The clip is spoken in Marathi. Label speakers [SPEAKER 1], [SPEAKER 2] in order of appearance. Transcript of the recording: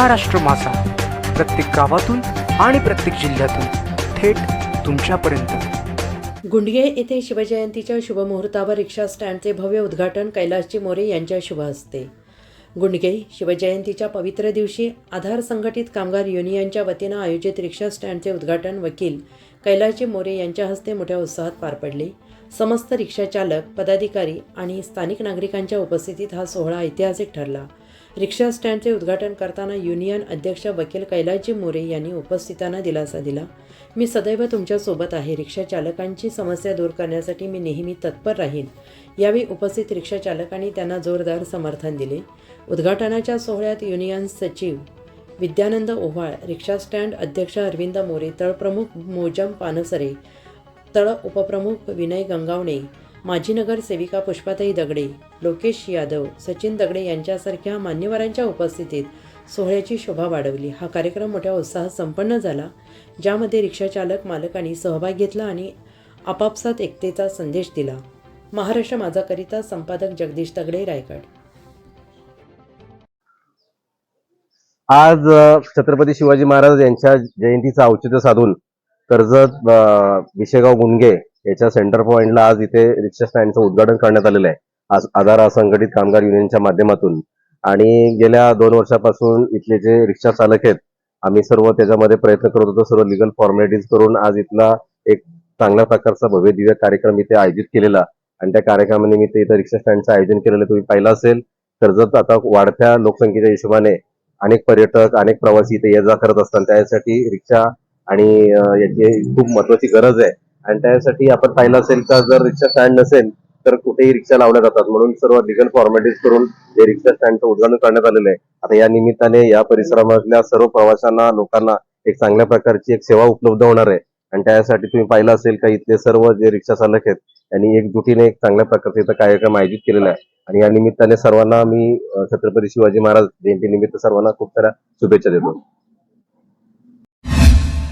[SPEAKER 1] महाराष्ट्र मासा प्रत्येक गावातून आणि प्रत्येक जिल्ह्यातून थेट तुमच्यापर्यंत.
[SPEAKER 2] गुंडगे येथे शिवजयंतीच्या शुभमुहूर्तावर रिक्षा स्टँडचे भव्य उद्घाटन कैलासजी मोरे यांच्या शुभ हस्ते. गुंडगे शिवजयंतीच्या पवित्र दिवशी आधार संघटित कामगार युनियनच्या वतीनं आयोजित रिक्षा स्टँडचे उद्घाटन वकील कैलासजी मोरे यांच्या हस्ते मोठ्या उत्साहात पार पडले. समस्त रिक्षाचालक पदाधिकारी आणि स्थानिक नागरिकांच्या उपस्थितीत हा सोहळा ऐतिहासिक ठरला. रिक्षा स्टँडचे उद्घाटन करताना युनियन अध्यक्ष वकील कैलाजी मोरे यांनी उपस्थितांना दिलासा दिला. मी सदैव तुमच्यासोबत आहे. रिक्षा चालकांची समस्या दूर करण्यासाठी मी नेहमी तत्पर राहीन. यावेळी उपस्थित रिक्षा चालकांनी त्यांना जोरदार समर्थन दिले. उद्घाटनाच्या सोहळ्यात युनियन सचिव विद्यानंद ओव्हाळ रिक्षा स्टँड अध्यक्ष अरविंद मोरे तळप्रमुख मोजम पानसरे तळ उपप्रमुख विनय गंगावणे माजी नगर सेविका पुष्पाताई दगडे लोकेश यादव सचिन दगडे यांच्यासारख्या मान्यवरांच्या उपस्थितीत सोहळ्याची शोभा वाढवली. हा कार्यक्रम मोठ्या उत्साहात संपन्न झाला ज्यामध्ये रिक्षाचालक मालकांनी सहभाग घेतला आणि आपापसात एकतेचा संदेश दिला. महाराष्ट्र माझाकरिता संपादक जगदीश दगडे रायगड.
[SPEAKER 3] आज छत्रपती शिवाजी महाराज यांच्या जयंतीचं औचित्य साधून कर्जत विशेगाव गुंडगे याच्या सेंटर पॉइंटला आज इथे रिक्षा स्टँडचं उद्घाटन करण्यात आलेलं आहे. आज आधार असंघटित कामगार युनियनच्या माध्यमातून. आणि गेल्या दोन वर्षापासून इथले जे रिक्षा चालक आहेत आम्ही सर्व त्याच्यामध्ये प्रयत्न करत होतो सर्व लिगल फॉर्मॅलिटीज करून आज इथला एक चांगल्या प्रकारचा भव्य दिव्य कार्यक्रम इथे आयोजित केलेला. आणि त्या कार्यक्रमानिमित्त इथं रिक्षा स्टँडचं आयोजन केलेलं तुम्ही पाहिलं असेल कर्जत आता वाढत्या लोकसंख्येच्या हिशोबाने अनेक पर्यटक अनेक प्रवासी इथे ये जा करत असतात त्यासाठी रिक्षा आणि याची खूप महत्वाची गरज आहे. आणि त्यासाठी आपण पाहिलं असेल का? जर रिक्षा स्टँड नसेल तर कुठेही रिक्षा लावल्या जातात. म्हणून सर्व लिगल फॉर्मॅलिटीज करून हे रिक्षा स्टँडचं उद्घाटन करण्यात आलेलं आहे. आता या निमित्ताने या परिसरामधल्या सर्व प्रवाशांना लोकांना एक चांगल्या प्रकारची एक सेवा उपलब्ध होणार आहे. आणि त्यासाठी तुम्ही पाहिलं असेल का इथले सर्व जे रिक्षा चालक आहेत त्यांनी एकजुटीने एक चांगल्या प्रकारचा इथं कार्यक्रम आयोजित केलेला आहे. आणि या निमित्ताने सर्वांना मी छत्रपती शिवाजी महाराज जयंती निमित्त सर्वांना खूप साऱ्या शुभेच्छा देतो.